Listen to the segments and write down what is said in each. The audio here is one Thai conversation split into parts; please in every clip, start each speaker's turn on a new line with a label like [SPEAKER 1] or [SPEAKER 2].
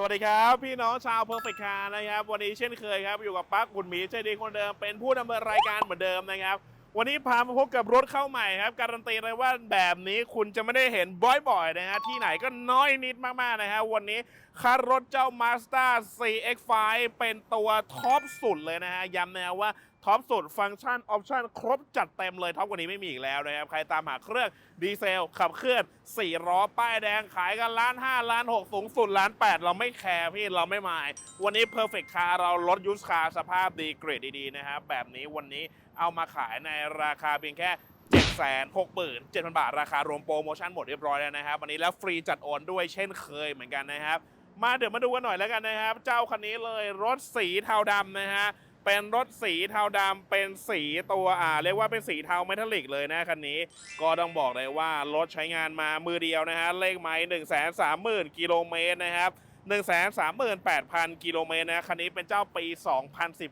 [SPEAKER 1] สวัสดีครับ พี่น้องชาวเพอร์เฟคคานะครับ วันนี้เช่นเคยครับ อยู่กับปักบุญหมีใจดีคนเดิมเป็นผู้ดำเนินรายการเหมือนเดิมนะครับ วันนี้พามาพบกับรถเข้าใหม่ครับ การันตีเลยว่าแบบนี้คุณจะไม่ได้เห็นบ่อยๆนะฮะที่ไหนก็น้อยนิดมากๆนะฮะวันนี้คันรถเจ้า Mazda CX-5 เป็นตัวท็อปสุดเลยนะฮะย้ำนะว่าท็อปสุดฟังก์ชันออปชันครบจัดเต็มเลยท็อปกว่านี้ไม่มีอีกแล้วนะครับ ใครตามหาเครื่องดีเซล ขับเคลื่อน4ล้อป้ายแดง ขายกันล้าน5ล้าน 6 สูงสุดล้าน 8 เราไม่แคร์พี่เราไม่หมาย วันนี้ Perfect Car เราลดยูสคาสภาพดีเกรดดีๆนะครับแบบนี้วันนี้ เอามาขายในราคาเพียงแค่7 6 7 0 0 0 บาท ราคารวมโปรโมชั่นหมดเรียบร้อยแล้วนะครับ วันนี้แล้วฟรีจัดโอนด้วยเช่นเคยเหมือนกันนะครับ มาเดี๋ยวมาดูกันหน่อยแล้วกันนะครับ เจ้าคันนี้เลยรถสีเทาดำนะฮะเป็นรถสีเทาดำเป็นสีตัวอ่าเรียกว่าเป็นสีเทาเมทัลลิกเลยนะคันนี้ ก็ต้องบอกเลยว่ารถใช้งานมามือเดียวนะฮะเลขไม้1 3 0 0 0 0กิโลเมตรนะครับ1 3 8 0 0 0กิโลเมตรนะคันนี้เป็นเจ้าปี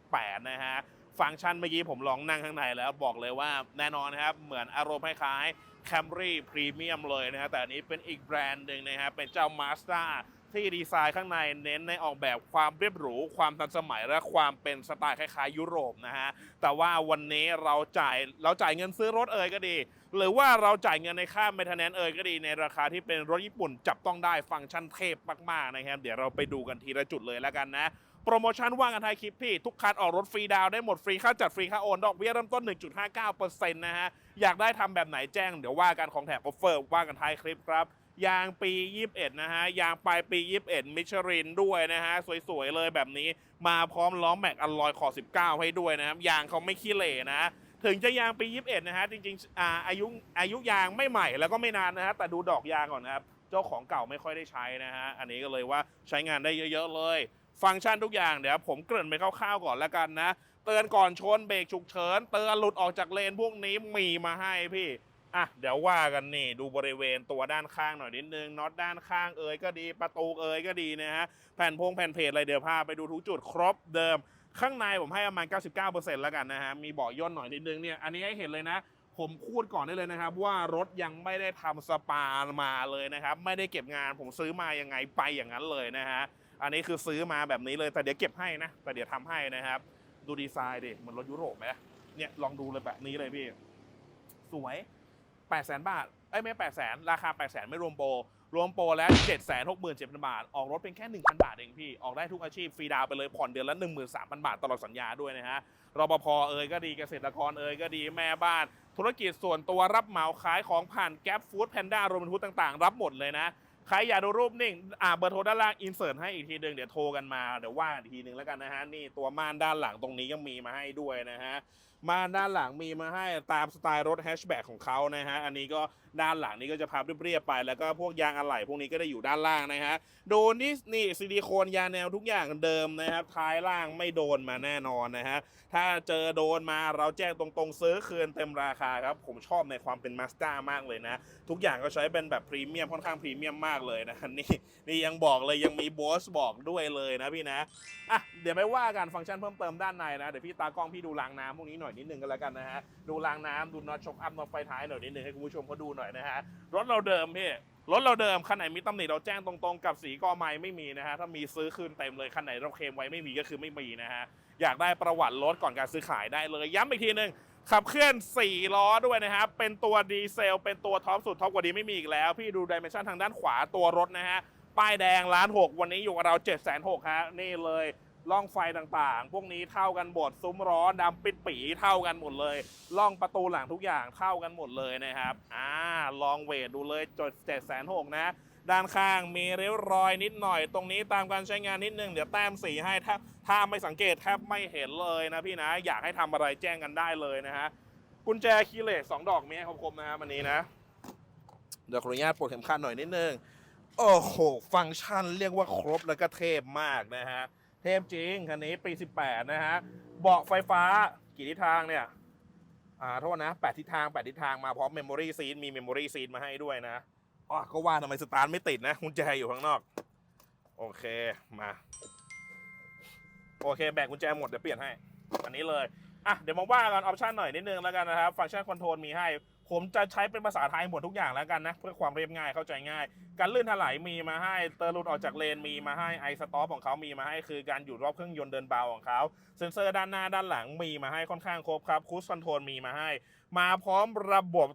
[SPEAKER 1] 2018 นะฮะ ฟังก์ชันเมื่อกี้ผมลองนั่งข้างในแล้วบอกเลยว่าแน่นอนนะครับ เหมือนอารมณ์คล้ายๆ Camry Premium เลยนะฮะแต่อันนี้เป็นอีกแบรนด์หนึ่งนะฮะเป็นเจ้า Mazda ที่ดีไซน์ข้างในเน้นในออกแบบความเรียบหรู ความทันสมัยและความเป็นสไตล์คล้ายๆ ยุโรปนะฮะแต่ว่าวันนี้เราจ่ายเราจ่ายเงินซื้อรถเอ่ยก็ดี หรือว่าเราจ่ายเงินในค่าเมทนแนนเอ่ยก็ดี ในราคาที่เป็นรถญี่ปุ่นจับต้องได้ฟังก์ชันเทพมากๆนะครับเดี๋ยวเราไปดูกันทีละจุดเลยแล้วกันนะ โปรโมชั่นว่างกันท้ายคลิปพี่ ทุกคันออกรถฟรีดาวได้หมดฟรีค่าจัดฟรีค่าโอนดอกเบี้ยเริ่มต้น 1.59%นะฮะ อยากได้ทำแบบไหนแจ้งเดี๋ยวว่ากันของแถมออฟเฟอร์ว่ากันท้ายคลิปครับยางปี 21 นะฮะ ยางปลายปี 21 มิชลินด้วยนะฮะ สวยๆ เลยแบบนี้มาพร้อมล้อแม็กอลลอยขอ 19 ให้ด้วยนะครับ ยางเขาไม่ขี้เหร่นะ ถึงจะยางปี 21 นะฮะ จริงๆอาอายุอายุยางไม่ใหม่แล้วก็ไม่นานนะฮะ แต่ดูดอกยางก่อนนะครับ เจ้าของเก่าไม่ค่อยได้ใช้นะฮะ อันนี้ก็เลยว่าใช้งานได้เยอะๆเลย ฟังก์ชันทุกอย่างเดี๋ยวผมเกริ่นไปคร่าวๆก่อนแล้วกันนะ เตือนก่อนชนเบรกฉุกเฉินเตือนหลุดออกจากเลนพวกนี้มีมาให้พี่อะเดี๋ยวว่ากันนี่ดูบริเวณตัวด้านข้างหน่อยนิดนึงน็อตด้านข้างเอ่ยก็ดีประตูเอ่ยก็ดีนะฮะแผ่นพงแผ่นเพจอะไรเดี๋ยวพาไปดูทุกจุดครบเดิม ข้างในผมให้ประมาณ 99%แล้วกันนะฮะมีเบาะย่นหน่อยนิดนึงเนี่ยอันนี้ให้เห็นเลยนะ ผมพูดก่อนได้เลยนะครับ ว่ารถยังไม่ได้ทำสปามาเลยนะครับ ไม่ได้เก็บงานผมซื้อมายังไงไปอย่างนั้นเลยนะฮะ อันนี้คือซื้อมาแบบนี้เลยแต่เดี๋ยวเก็บให้นะ แต่เดี๋ยวทำให้นะครับ ดูดีไซน์ดิเหมือนรถยุโรปไหมเนี่ยลองดูเลยแบบนี้เลยพี่ สวย8 0 0 0 0 0บาทเอ้ยไม่8 0 0 0 0ราคา8 0 0 0 0 0ไม่รวมโปรรวมโปรแล้ว 7 6 7 0 0 0 บาท ออกรถเป็นแค่ 1,000 บาทเองพี่ ออกได้ทุกอาชีพ ฟรีดาวไปเลย ผ่อนเดือนละ 13,000 บาทตลอดสัญญาด้วยนะฮะ รปภ เอ่ยก็ดี เกษตรกรเอ่ยก็ดี แม่บ้าน ธุรกิจส่วนตัวรับเหมาขายของผ่านแก๊ปฟู้ดแพนด้ารวมทุกต่างๆ รับหมดเลยนะ ใครอยากดูรูปนิ่งอ่าเบอร์โทรด้านล่างอินเสิร์ตให้อีกทีหนึ่งเดี๋ยวโทรกันมาเดี๋ยวว่าอีกทีหนึ่งแล้วกันนะฮะนี่ตัวม่านด้านหลังตรงนี้ยังมีมาให้ด้วยนะฮะ มาด้านหลังมีมาให้ตามสไตล์รถแฮชแบ็กของเขานะฮะ อันนี้ก็ด้านหลังนี้ก็จะพับเรียบๆไป แล้วก็พวกยางอะไหล่พวกนี้ก็ได้อยู่ด้านล่างนะฮะ โดนนี่นี่ซิลิโคนยางแนวทุกอย่างเดิมนะครับ ท้ายล่างไม่โดนมาแน่นอนนะฮะ ถ้าเจอโดนมาเราแจ้งตรงๆ ซื้อคืนเต็มราคาครับ ผมชอบในความเป็นมาส d ามากเลยนะ ทุกอย่างก็ใช้เป็นแบบพรีเมียมค่อนข้างพรีเมียมมากเลยนะนี่นี่ยังบอกเลยยังมีบอสบอกด้วยเลยนะพี่นะอะเดี๋ยวไม่ว่ากันฟังก์ชันเพิ่มเติมด้านในนะเดี๋ยวพี่ตากล้องพี่ดูรางน้ำพวกนี้หน่อยนิดนึงก็แล้วกันนะฮะ ดูรางน้ำดูน็อตช็อคอัพน็อตไฟท้ายหน่อยนิดนึงให้คุณผู้ชมเขาดูหน่อยนะฮะ รถเราเดิมพี่ รถเราเดิมคันไหนมีตำหนิเราแจ้งตรงๆ กับสีกอไม้ไม่มีนะฮะ ถ้ามีซื้อคืนเต็มเลยคันไหนเราเคลมไว้ไม่มีก็คือไม่มีนะฮะ อยากได้ประวัติรถก่อนการซื้อขายได้เลย ย้ำอีกทีหนึ่งขับเคลื่อน 4 ล้อด้วยนะครับ เป็นตัวดีเซล เป็นตัวท็อปสุดท็อปกว่านี้ไม่มีอีกแล้ว พี่ดูดิเมนชันทางด้านขวาตัวรถนะฮะ ป้ายแดงล้านหกวันนี้อยู่กับเรา7จ็ดแสนหกฮะ นี่เลย ล่องไฟต่างๆ พวกนี้เท่ากันหมดซุ้มล้อนดำปิดปีเท่ากันหมดเลยล่องประตูหลังทุกอย่างเท่ากันหมดเลยนะครับอ่าลองเวทดูเลยจด7จ็ดแสนหกนะ ด้านข้างมีริ้วรอยนิดหน่อย ตรงนี้ตามการใช้งานนิดนึงเดี๋ยวแต้มสีให้ถ้าถ้าไม่สังเกตแทบไม่เห็นเลยนะพี่นะอยากให้ทำอะไรแจ้งกันได้เลยนะฮะกุญแจคีย์เลสสองดอกมีให้ครบๆนะฮะวันนี้นะเดี๋ยวขออนุญาตปลดเข็มขัดหน่อยนิดนึงโอ้โห ฟังก์ชันเรียกว่าครบแล้วก็เทพมากนะฮะ เทพจริงคันนี้ปี 18 นะฮะเบาะไฟฟ้ากี่ทิศทางเนี่ย อ่าโทษนะ8ทิศทาง8ทิศทางมาพร้อมเมมโมรี่ซีนมีเมมโมรี่ซีนมาให้ด้วยนะอ๋อก็ว่าทำไมสตาร์ทไม่ติดนะกุญแจอยู่ข้างนอก โอเคมา โอเค แบกกุญแจหมดเดี๋ยวเปลี่ยนให้ อันนี้เลย อะเดี๋ยวมาว่ากันออปชันหน่อยนิดนึงแล้วกันนะครับ ฟังก์ชันคอนโทรลมีให้ ผมจะใช้เป็นภาษาไทยหมดทุกอย่างแล้วกันนะ เพื่อความเรียบง่ายเข้าใจง่าย การลื่นถลายมีมาให้ เตอร์ลุดออกจากเลนมีมาให้ไอสต็อปของเขามีมาให้คือการอยู่รอบเครื่องยนต์เดินเบาของเขาเซ็นเซอร์ด้านหน้าด้านหลังมีมาให้ค่อนข้างครบครับคูสคอนโทรลมีมาให้ มาพร้อมระบบ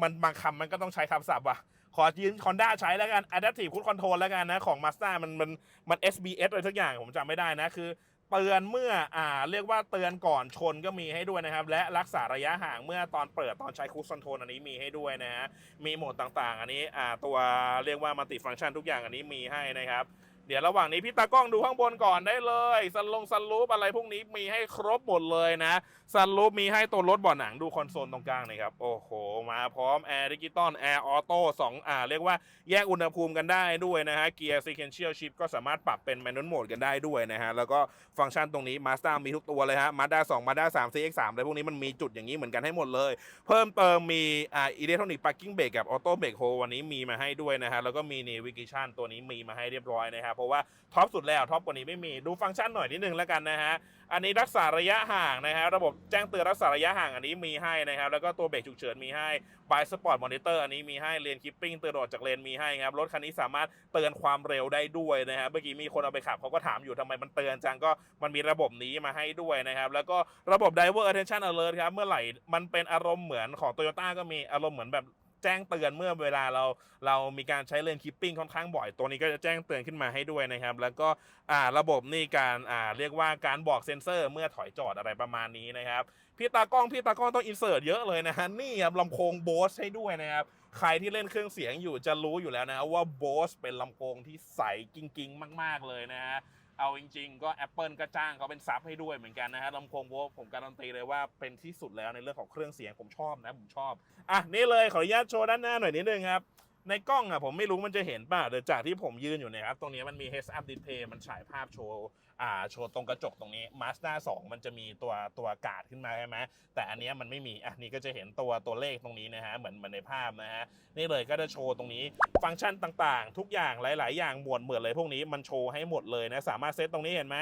[SPEAKER 1] มันบางคำมันก็ต้องใช้คำศัพท์ว่ะขอยืนคอนด้าใช้แล้วกัน Adaptive Cruise Control แล้วกันนะ ของ Mazda มันมันมัน SBS อะไรทุกอย่างผมจำไม่ได้นะ คือ เตือนเมื่ออ่าเรียกว่าเตือนก่อนชนก็มีให้ด้วยนะครับ และรักษาระยะห่างเมื่อตอนเปิดตอนใช้ Cruise Control อันนี้มีให้ด้วยนะฮะมีโหมดต่างๆ อันนี้อ่าตัวเรียกว่ามัลติฟังก์ชันทุกอย่างอันนี้มีให้นะครับ เดี๋ยวระหว่างนี้พี่ตากล้องดูข้างบนก่อนได้เลยซันลงซันลูปอะไรพวกนี้มีให้ครบหมดเลยนะซันลูปมีให้ตัวรถเบ่อหนังดูคอนโซลตรงกลางหน่ครับ โอ้โห มาพร้อมแอร์ดิจิตอลแอร์ออโต้สองอ่าเรียกว่าแยกอุณหภูมิกันได้ด้วยนะฮะเกียร์ซีเคนเชียลชิพก็สามารถปรับเป็นแมนนวลโหมดกันได้ด้วยนะฮะ แล้วก็ฟังก์ชันตรงนี้ Mazda มีทุกตัวเลยฮะ Mazda 2 Mazda 3 CX3 อะไรพวกนี้มันมีจุดอย่างนี้เหมือนกันให้หมดเลย เพิ่มเติมมีอ่าอิเล็กทรอนิกส์พาร์กิ้งเบรกกับออโต้เบรกโฮวันนี้มีมาให้ด้วยนะฮะแล้วก็มีนีวิกิชันตัวนี้มีมาให้เรียบร้อยนะครับเพราะว่าท็อปสุดแล้วท็อปกว่านี้ไม่มีดูฟังก์ชันหน่อยนิดนึงแล้วกันนะฮะอันนี้รักษาระยะห่างนะฮะระบบแจ้งเตือนรักษาระยะห่างอันนี้มีให้นะครับแล้วก็ตัวเบรกฉุกเฉินมีให้บายสปอร์ตมอนิเตอร์อันนี้มีให้เลนคิปปิ้งเตือนออกจากเลนมีให้ครับรถคันนี้สามารถเตือนความเร็วได้ด้วยนะครับเมื่อกี้มีคนเอาไปขับเขาก็ถามอยู่ทำไมมันเตือนจังก็มันมีระบบนี้มาให้ด้วยนะครับแล้วก็ระบบ Driver Attention Alert ครับเมื่อไหร่มันเป็นอารมณ์เหมือนของ Toyota ก็มีอารมณ์เหมือนแบบ แจ้งเตือนเมื่อเวลาเราเรามีการใช้เลนคิปปิ้งค่อนข้างบ่อย ตัวนี้ก็จะแจ้งเตือนขึ้นมาให้ด้วยนะครับ แล้วก็อ่าระบบนี่การอ่าเรียกว่าการบอกเซ็นเซอร์เมื่อถอยจอดอะไรประมาณนี้นะครับพี่ตากล้องพี่ตากล้องต้องอินเสิร์ตเยอะเลยนะฮะนี่ครับลำโพงโบสให้ด้วยนะครับใครที่เล่นเครื่องเสียงอยู่จะรู้อยู่แล้วนะว่าโบสเป็นลำโพงที่ใสกิ้งๆ มาก ๆ เลยนะฮะ เอาจริง ๆ ก็ Apple ก็จ้างเขาเป็นซับให้ด้วยเหมือนกันนะฮะลำโพงโบสผมการันตีเลยว่าเป็นที่สุดแล้วในเรื่องของเครื่องเสียงผมชอบนะผมชอบอะนี่เลยขออนุญาตโชว์ด้านหน้าหน่อยนิดนึงครับ ในกล้องอะผมไม่รู้มันจะเห็นป่ะแต่จากที่ผมยืนอยู่เนยครับ ตรงนี้มันมี heads up display มันฉายภาพโชว์อ่าโชว์ตรงกระจกตรงนี้ Mazda 2 มันจะมีตัวตัวกาดขึ้นมาใช่ไหมแต่อันนี้มันไม่มีอะนี่ก็จะเห็นตัวตัวเลขตรงนี้นะฮะเหมือนเหมือนในภาพนะฮะนี่เลยก็จะโชว์ตรงนี้ฟังก์ชันต่างๆ ทุกอย่างหลาย ๆ อย่างหมวดเหมือนเลยพวกนี้มันโชว์ให้หมดเลยนะสามารถเซตตรงนี้เห็นไหม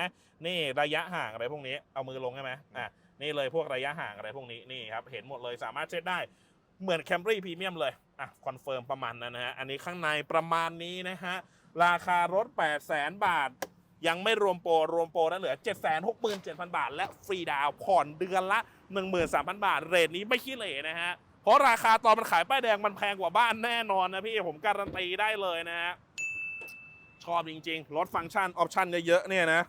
[SPEAKER 1] นี่ระยะห่างอะไรพวกนี้เอามือลงใช่ไหมอะนี่เลยพวกระยะห่างอะไรพวกนี้นี่ครับเห็นหมดเลยสามารถเซตได้ เหมือน Camry Premium เลยอะคอนเฟิร์มประมาณนั้นนะฮะอันนี้ข้างในประมาณนี้นะฮะราคารถ 8 0 0 0 0 0บาท ยังไม่รวมโปรรวมโปรนั้นเหลือ 767,000บาท และฟรีดาวน์ผ่อนเดือนละ 13,000 บาท เรทนี้ไม่ขี้เหร่นะฮะเพราะราคาตอนมันขายป้ายแดงมันแพงกว่าบ้านแน่นอนนะพี่ผมการันตีได้เลยนะฮะชอบจริงๆ รถฟังก์ชันออปชันเยอะๆเนี่ยนะ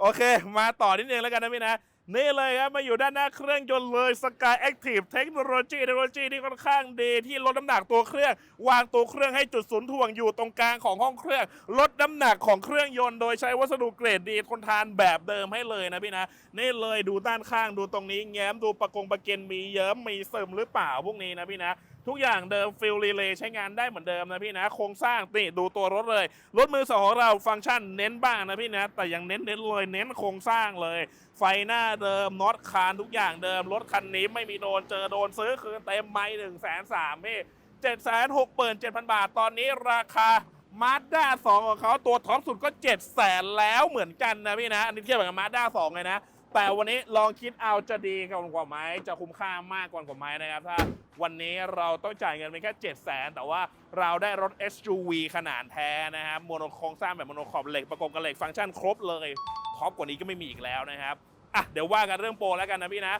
[SPEAKER 1] โอเค มาต่อนิดนึงแล้วกันนะพี่นะ นี่เลยครับมาอยู่ด้านหน้าเครื่องยนต์เลย Sky Active Technology เทคโนโลยีที่ค่อนข้างดีที่ลดน้ำหนักตัวเครื่อง วางตัวเครื่องให้จุดศูนย์ถ่วงอยู่ตรงกลางของห้องเครื่อง ลดน้ำหนักของเครื่องยนต์โดยใช้วัสดุเกรดดีทนทานแบบเดิมให้เลยนะพี่นะ นี่เลยดูด้านข้างดูตรงนี้แง้มดูประกงประเกนมีเยิ้มมีเสริมหรือเปล่าพวกนี้นะพี่นะ ทุกอย่างเดิมฟิลรีเลย์ใช้งานได้เหมือนเดิมนะพี่นะ โครงสร้างนี่ดูตัวรถเลย รถมือสองของเราฟังก์ชันเน้นบ้างนะพี่นะ แต่ยังเน้นเน้นเลยเน้นโครงสร้างเลย ไฟหน้าเดิมน็อตคานทุกอย่างเดิม รถคันนี้ไม่มีโดนเจอโดนซื้อคืนเต็มไม่หนึ่งแสนสามพี่เจ็ดแสนหกหมื่นเจ็ดพันบาทตอนนี้ราคามาด้าสองของเขาตัวท็อปสุดก็เจ็ดแสนแล้วเหมือนกันนะพี่นะ อันนี้เทียบกับมาด้าสองเลยนะ แต่วันนี้ลองคิดเอาจะดีกว่าไหมจะคุ้มค่ามากกว่าไหมนะครับถ้าวันนี้เราต้องจ่ายเงินเพียงแค่ 7 0 0 0 0 0 แต่ว่าเราได้รถ SUV ขนาดแท้นะครับโมโนโครงสร้างแบบโมโนขอบเหล็กประกบกับเหล็กฟังก์ชันครบเลยท็อปกว่านี้ก็ไม่มีอีกแล้วนะครับอะเดี๋ยวว่ากันเรื่องโปรแล้วกันนะพี่นะ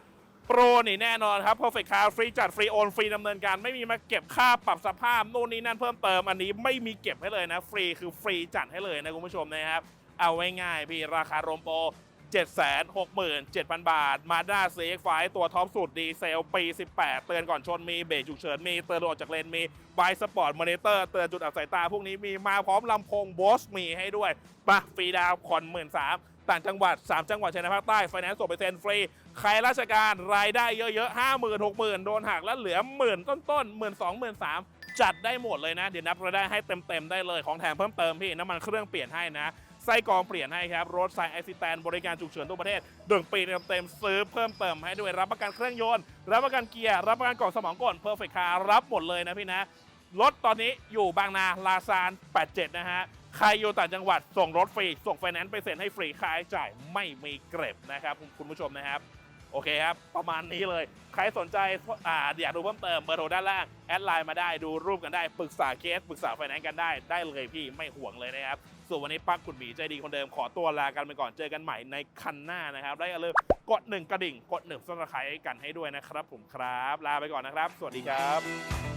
[SPEAKER 1] โปรนี่แน่นอนครับ Perfect Car ฟรีจัดฟรีโอนฟรีดำเนินการไม่มีมาเก็บค่าปรับสภาพนู่นนี่นั่นเพิ่มเติมอันนี้ไม่มีเก็บให้เลยนะ ฟรีคือฟรีจัดให้เลยนะคุณผู้ชมนะครับเอาไว้ง่ายพี่ราคารวมโปร 767,000 บาทมาด้า CX-5 ตัวท็อปสุดดีเซลปี 18 เตือนก่อนชนมีเบรกฉุกเฉินมีเตือนออกจากเลนมีบายสปอร์ตมอนิเตอร์เตือนจุดอับสายตา พวกนี้มีมาพร้อมลำโพงบอสมีให้ด้วยปะฟรีดาวน์ผ่อนหมื่นสามต่างจังหวัด 3 จังหวัดชายแดนภาคใต้ ไฟแนนซ์ส่งไปเซ็นฟรี ใครราชการรายได้เยอะๆ 5 0 0 0 0 6 0 0 0 โดนหักแล้วเหลือหมื่นต้นๆหมื่นสองหมื่นสามจัดได้หมดเลยนะ เดี๋ยวนับรายได้ให้เต็มๆ ได้เลยของแถมเพิ่มเติมพี่น้ำมันเครื่องเปลี่ยนให้นะ ไส้กรองเปลี่ยนให้ครับรถไซไอซิแตนบริการฉุกเฉินทั่วประเทศดึงปีเต็มๆซื้อเพิ่มเติมให้ด้วยรับประกันเครื่องยนต์ รับประกันเกียร์ รับประกันกล่องสมองกลเพอร์เฟคคารับหมดเลยนะพี่นะ รถตอนนี้อยู่บางนาลาซาน 87 นะฮะ ใครอยู่ต่างจังหวัดส่งรถฟรี ส่งไฟแนนซ์ไปเซ็นให้ฟรีค่าใช้จ่ายไม่มีเกร็บนะครับคุณคุณผู้ชมนะครับโอเคครับ ประมาณนี้เลย ใครสนใจอ่าอยากดูเพิ่มเติมเบอร์โทรด้านล่าง แอดไลน์มาได้ดูรูปกันได้ ปรึกษาเคส ปรึกษาไฟแนนซ์กันได้ ได้เลยพี่ไม่ห่วงเลยนะครับ ส่วนวันนี้ปักคุณหมีใจดีคนเดิมขอตัวลากันไปก่อนเจอกันใหม่ในคันหน้านะครับได้อย่าลืมกดหนึ่งกระดิ่ง กดหนึ่งซัครต์กันให้ด้วยนะครับผมครับ ลาไปก่อนนะครับ สวัสดีครับ